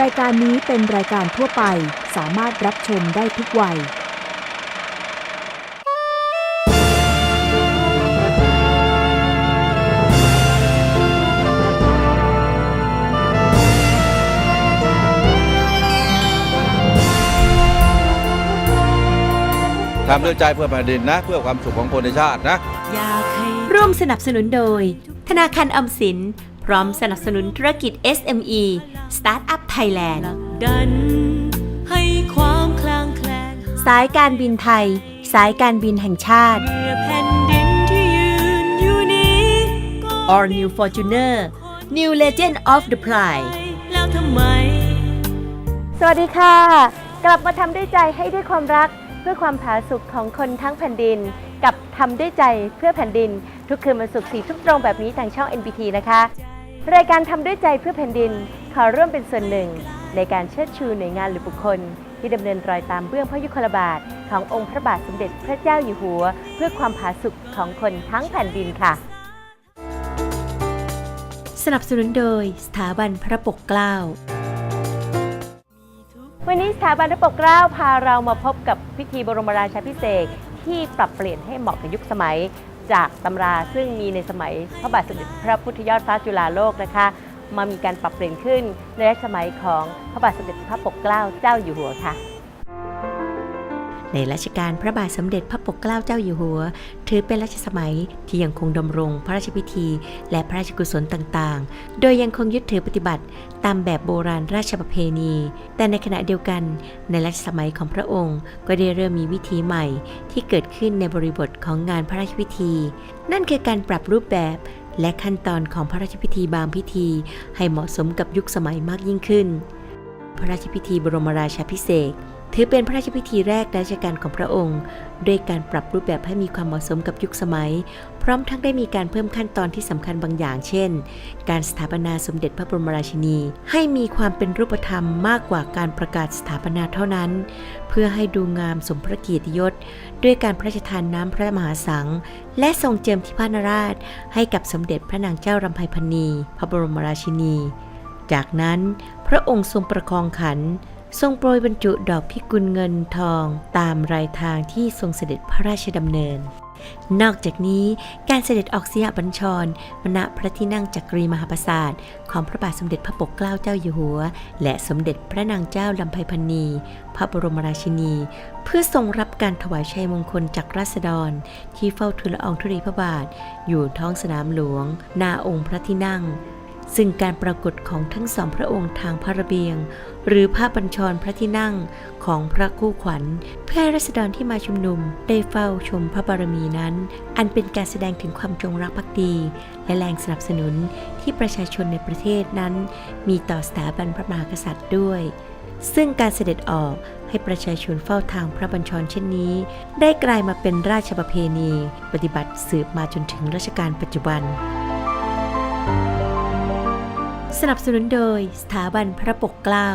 รายการนี้เป็นรายการทั่วไปสามารถรับชมได้ทุกวัย ทำด้วยใจเพื่อแผ่นดินนะ เพื่อความสุขของคนในชาตินะ อยากให้ ร่วมสนับสนุนโดย ธนาคารออมสิน พร้อมสนับสนุนธุรกิจ SME Startup Thailand ผลักดันให้ความคลางแคลนสายการบินไทย สายการบินแห่งชาติเมื่อแผ่นดินที่ยืนอยู่นี้ก็ All New Fortuner New Legend of the Pride แล้วทำไม สวัสดีค่ะ กลับมาทำด้วยใจให้ด้วยความรักเพื่อความผาสุกของคนทั้งแผ่นดิน กับทำด้วยใจเพื่อแผ่นดิน ทุกคืนวันศุกร์สี่ทุ่มตรงแบบนี้ทางช่อง NBT นะคะ รายการทำด้วยใจเพื่อแผ่นดิน ขอร่วมเป็นส่วนหนึ่ง ในการเชิดชูหน่วยงานหรือบุคคล ที่ดำเนินรอยตามเบื้องพระยุคลบาท ขององค์พระบาทสมเด็จพระเจ้าอยู่หัว เพื่อความผาสุกของคนทั้งแผ่นดินค่ะ สนับสนุนโดยสถาบันพระปกเกล้าวันนี้สถาบันพระปกเกล้าพาเรามาพบกับพิธีบรมราชาพิเศษกที่ปรับเปลี่ยนให้เหมาะกับยุคสมัย จากตำราซึ่งมีในสมัยพระบาทสมเด็จพระพุทธยอดฟ้าจุฬาโลกนะคะ มามีการปรับเปลี่ยนขึ้นในรัชสมัยของพระบาทสมเด็จพระปกเกล้าเจ้าอยู่หัวค่ะ ในรัชกาลพระบาทสมเด็จพระปกเกล้าเจ้าอยู่หัว ถือเป็นรัชสมัยที่ยังคงดำรงพระราชพิธี และพระราชกุศลต่างๆ โดยยังคงยึดถือปฏิบัติตามแบบโบราณราชประเพณี แต่ในขณะเดียวกัน ในรัชสมัยของพระองค์ ก็ได้เริ่มมีวิธีใหม่ที่เกิดขึ้นในบริบทของงานพระราชพิธี นั่นคือการปรับรูปแบบและขั้นตอนของพระราชพิธีบางพิธี ให้เหมาะสมกับยุคสมัยมากยิ่งขึ้น พระราชพิธีบรมราชาภิเศษ ถือเป็นพระราชพิธีแรกในรัชกาลของพระองค์ ด้วยการปรับรูปแบบให้มีความเหมาะสมกับยุคสมัย พร้อมทั้งได้มีการเพิ่มขั้นตอนที่สำคัญบางอย่าง เช่น การสถาปนาสมเด็จพระบรมราชินี ให้มีความเป็นรูปธรรมมากกว่าการประกาศสถาปนาเท่านั้น เพื่อให้ดูงามสมพระเกียรติยศ ด้วยการพระราชทานน้ำพระมหาสัง และทรงเจิมที่พระนราช ให้กับสมเด็จพระนางเจ้ารำไพพรรณี พระบรมราชินี จากนั้นพระองค์ทรงประคองขัน ทรงโปรยบรรจุดอกพิกุลเงินทองตามรายทางที่ทรงเสด็จพระราชดำเนิน นอกจากนี้การเสด็จออกเสียบัญชรมณพระที่นั่งจักรีมหาปราสาทของพระบาทสมเด็จพระปกเกล้าเจ้าอยู่หัว และสมเด็จพระนางเจ้าลำไพพรรณีพระบรมราชินี เพื่อทรงรับการถวายชัยมงคลจากราษฎร ที่เฝ้าทูลละอองธุลีพระบาท อยู่ท้องสนามหลวงหนาองค์พระที่นั่ง ซึ่งการปรากฏของทั้งสองพระองค์ทางพระระเบียง หรือภาพบัญชรพระที่นั่งของพระคู่ขวัญ เพื่อให้รัษฎรที่มาชุมนุมได้เฝ้าชมพระบารมีนั้น อันเป็นการแสดงถึงความจงรักภักดี และแรงสนับสนุนที่ประชาชนในประเทศนั้น มีต่อสถาบันพระมหากษัตริย์ด้วย ซึ่งการเสด็จออกให้ประชาชนเฝ้าทางพระบัญชรเช่นนี้ ได้กลายมาเป็นราชประเพณี ปฏิบัติสืบมาจนถึงรัชกาลปัจจุบัน สนับสนุนโดยสถาบันพระปกเกล้า